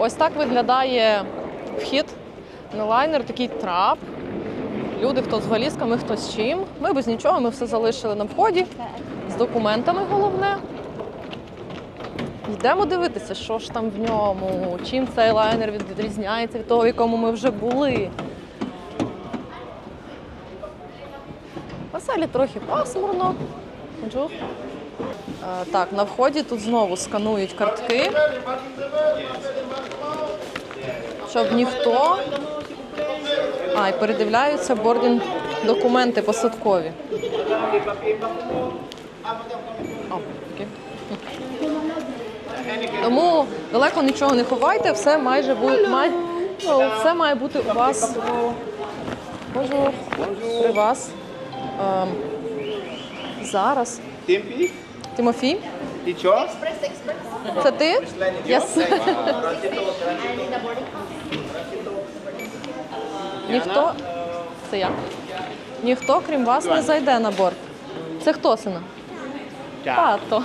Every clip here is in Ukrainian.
Ось так виглядає вхід на лайнер, такий трап. Люди, хто з валізками, хто з чим. Ми без нічого, ми все залишили на вході з документами головне. Йдемо дивитися, що ж там в ньому, чим цей лайнер відрізняється від того, в якому ми вже були. Веселі трохи пасмурно. Е, Так, на вході тут знову сканують картки, щоб ніхто. А, і передивляються бордінг документи посадкові. О, окей. Тому далеко нічого не ховайте, все майже буде май, ну, все має бути у вас. Bonjour. При вас. Ем, зараз. Timpi, Тимофій, Ticho, це ти? Yes. Ніхто. Це я. Ніхто, крім вас, не зайде на борт. Це хто сина? Тато.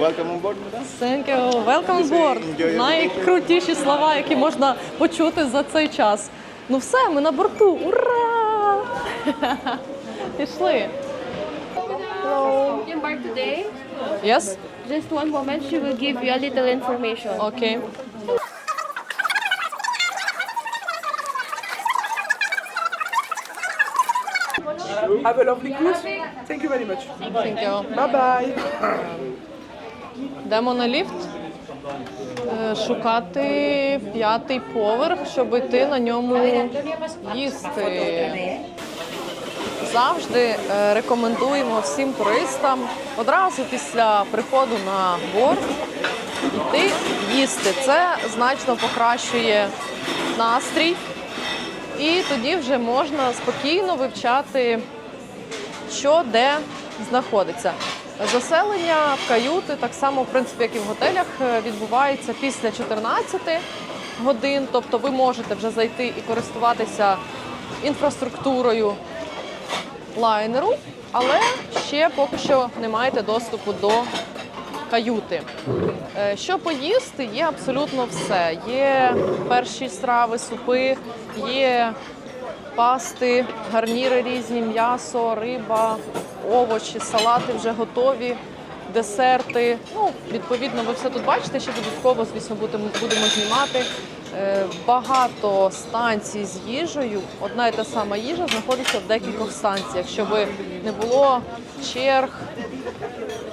Welcome on board, madam. Thank you. Welcome on board. Найкрутіші слова, які можна почути за цей час. Ну все, ми на борту. Ура! Пішли. Embark today. Yes? Just one moment, she will give you a little information. Окей. Have a lovely cruise. Thank you very much. Thank you. Bye bye. Йдемо на ліфт. е, Шукати п'ятий поверх, щоб йти на ньому їсти. Завжди е, рекомендуємо всім туристам одразу після приходу на борт йти їсти. Це значно покращує настрій, і тоді вже можна спокійно вивчати, що де знаходиться. Заселення в каюти, так само, в принципі, як і в готелях, е, відбувається після 14 годин. Тобто ви можете вже зайти і користуватися інфраструктурою лайнеру, але ще поки що не маєте доступу до каюти. Е, Що поїсти, є абсолютно все. Є перші страви, супи, є пасти, гарніри різні, м'ясо, риба, овочі, салати вже готові, десерти. Ну, відповідно, ви все тут бачите, ще додатково, звісно, будемо, будемо знімати. Е, Багато станцій з їжею. Одна і та сама їжа знаходиться в декількох станціях, щоб не було черг.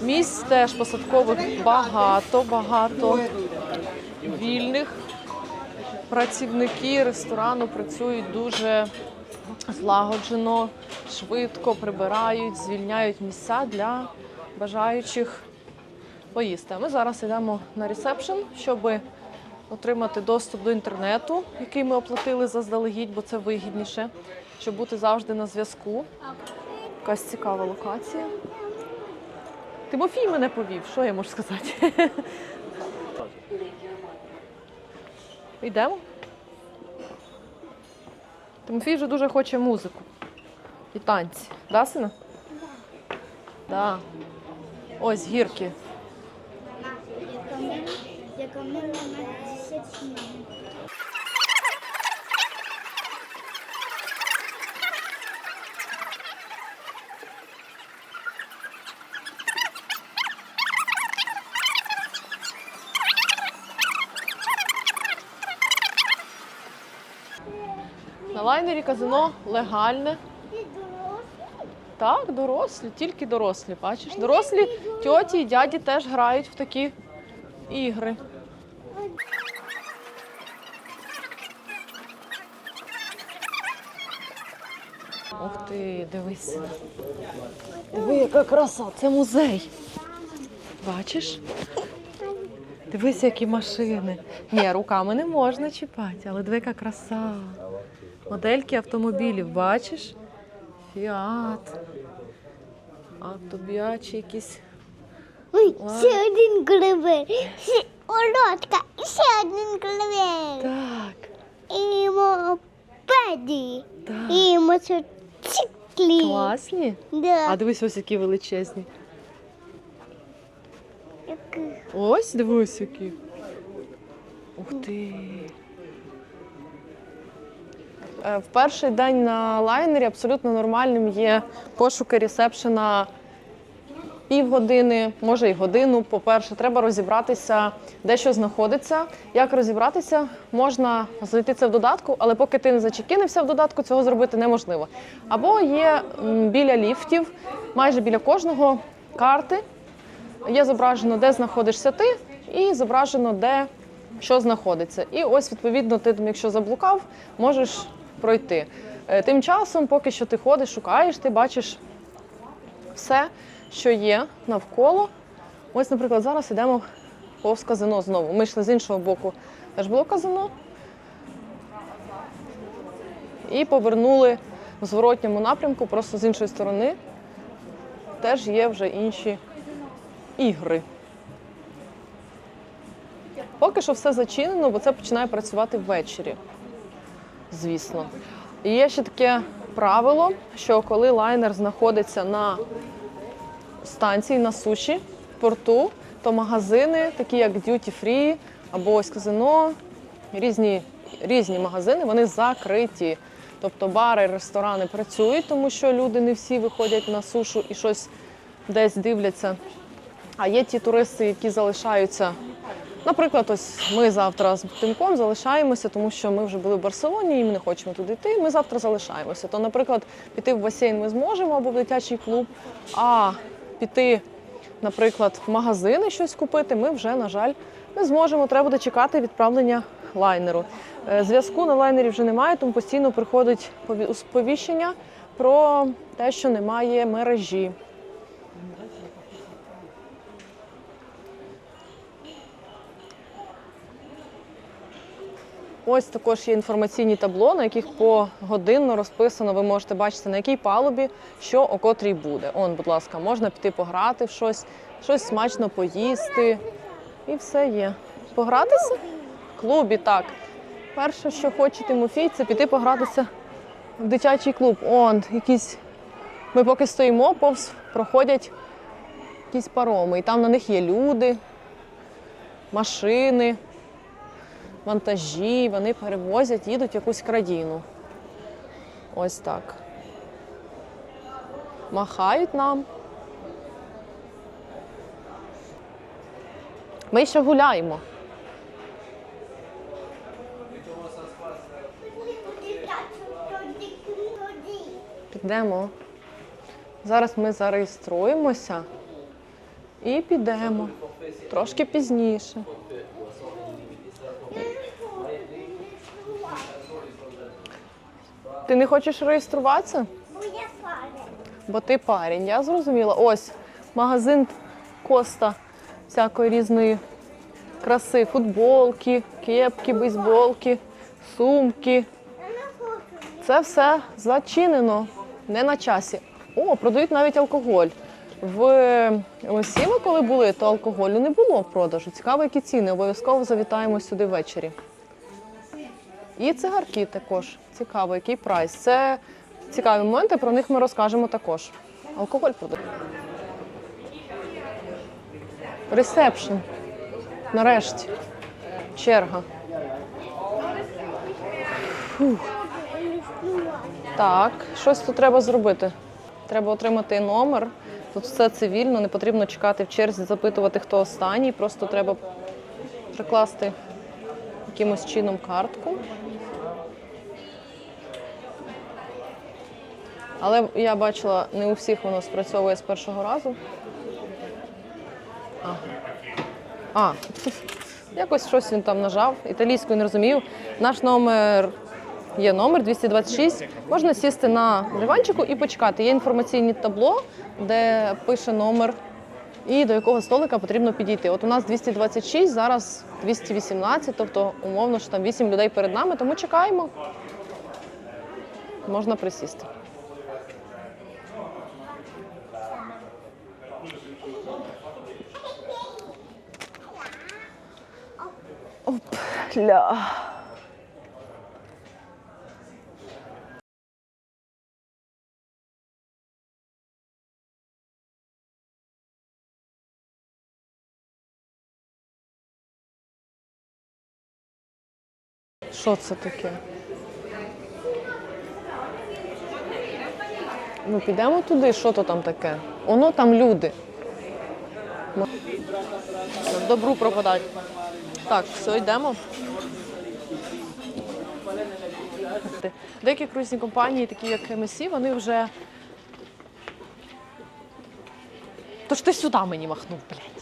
Місць теж посадкових багато, багато вільних. Працівники ресторану працюють дуже злагоджено, швидко прибирають, звільняють місця для бажаючих поїсти. Ми зараз йдемо на ресепшн, щоб отримати доступ до інтернету, який ми оплатили заздалегідь, бо це вигідніше, щоб бути завжди на зв'язку. Якась цікава локація. Тимофій мене повів, що я можу сказати? Йдемо. Тимофій вже дуже хоче музику і танці. Да, сина? Да. Ось гірки. Яка в мене на 10 сніг. На лайнері казино легальне. Так, дорослі, тільки дорослі. Бачиш? Дорослі тьоті і дяді теж грають в такі ігри. Ух ти, дивись. Диви, яка краса, це музей. Бачиш? Дивись, які машини. Ні, руками не можна чіпати, але диви, яка краса. Модельки автомобілів, бачиш? Фіат. Автобіачі якісь. Ой, ще один клевер. Ще ще один клевер. Так, І мопеді. так. І мотоциклі. Класні. Да. А дивись, ось які величезні. Який? Ось дивись які. Ух ти. Е, В перший день на лайнері абсолютно нормальним є пошуки ресепшена півгодини, може й годину. По-перше, треба розібратися, де що знаходиться. Як розібратися, можна знайти це в додатку, але поки ти не зачекінився в додатку, цього зробити неможливо. Або є біля ліфтів, майже біля кожного карти. Є зображено, де знаходишся ти, і зображено, де що знаходиться. І ось, відповідно, ти, якщо заблукав, можеш пройти. Е, Тим часом, поки що ти ходиш, шукаєш, ти бачиш все, що є навколо. Ось, наприклад, зараз йдемо повз казино знову. Ми йшли з іншого боку, теж було казино. І повернули в зворотньому напрямку, просто з іншої сторони. Теж є вже інші ігри. Поки що все зачинено, бо це починає працювати ввечері. Звісно. І є ще таке правило, що коли лайнер знаходиться на станції на суші в порту, то магазини, такі як Duty Free або ось казино, різні, різні магазини, вони закриті. Тобто бари, ресторани працюють, тому що люди не всі виходять на сушу і щось десь дивляться. А є ті туристи, які залишаються. Наприклад, ось ми завтра з Тимком залишаємося, тому що ми вже були в Барселоні і ми не хочемо туди йти. Ми завтра залишаємося. То, наприклад, піти в басейн ми зможемо або в дитячий клуб, а піти, наприклад, в магазини щось купити, ми вже, на жаль, не зможемо. Треба буде чекати відправлення лайнеру. Е, Зв'язку на лайнері вже немає, тому постійно приходить пові- сповіщення про те, що немає мережі. Ось також є інформаційні табло, на яких погодинно розписано, ви можете бачити, на якій палубі що о котрій буде. Он, будь ласка, можна піти пограти в щось, щось смачно поїсти. І все є. Погратися? В клубі, так. Перше, що хоче Тимофій, це піти погратися в дитячий клуб. Он, якісь. Ми поки стоїмо, повз проходять якісь пароми. І там на них є люди, машини вантажі, вони перевозять, їдуть в якусь країну. Ось так. Махають нам. Ми ще гуляємо. Підемо. Зараз ми зареєструємося і підемо. Трошки пізніше. Ти не хочеш реєструватися? Моя фара. Бо ти парень, я зрозуміла. Ось магазин Коста всякої різної краси. Футболки, кепки, бейсболки, сумки. Я. Це все зачинено, не на часі. О, продають навіть алкоголь. В Лосі ми коли були, то алкоголю не було в продажу. Цікаво, які ціни. Обов'язково завітаємо сюди ввечері. І цигарки також. Цікаво, який прайс. Це цікаві моменти, про них ми розкажемо також. Алкоголь продають. Ресепшн. Нарешті. Черга. Так, щось тут треба зробити. Треба отримати номер. Тут все цивільно, не потрібно чекати в черзі, запитувати, хто останній. Просто треба прикласти якимось чином картку. Але я бачила, не у всіх воно спрацьовує з першого разу. Ага. А, якось щось він там нажав, італійською не розумів. Наш номер є номер 226. Можна сісти на диванчику і почекати. Є інформаційне табло, де пише номер і до якого столика потрібно підійти. От у нас 226, зараз 218, тобто умовно, що там 8 людей перед нами, тому чекаємо. Можна присісти. Опля. Що це таке? Ми підемо туди, що то там таке? Воно там люди. М- Добру пропадать. Так, все, йдемо. Деякі круїзні компанії, такі як MSC, вони вже. Тож ти сюди мені махнув, блядь.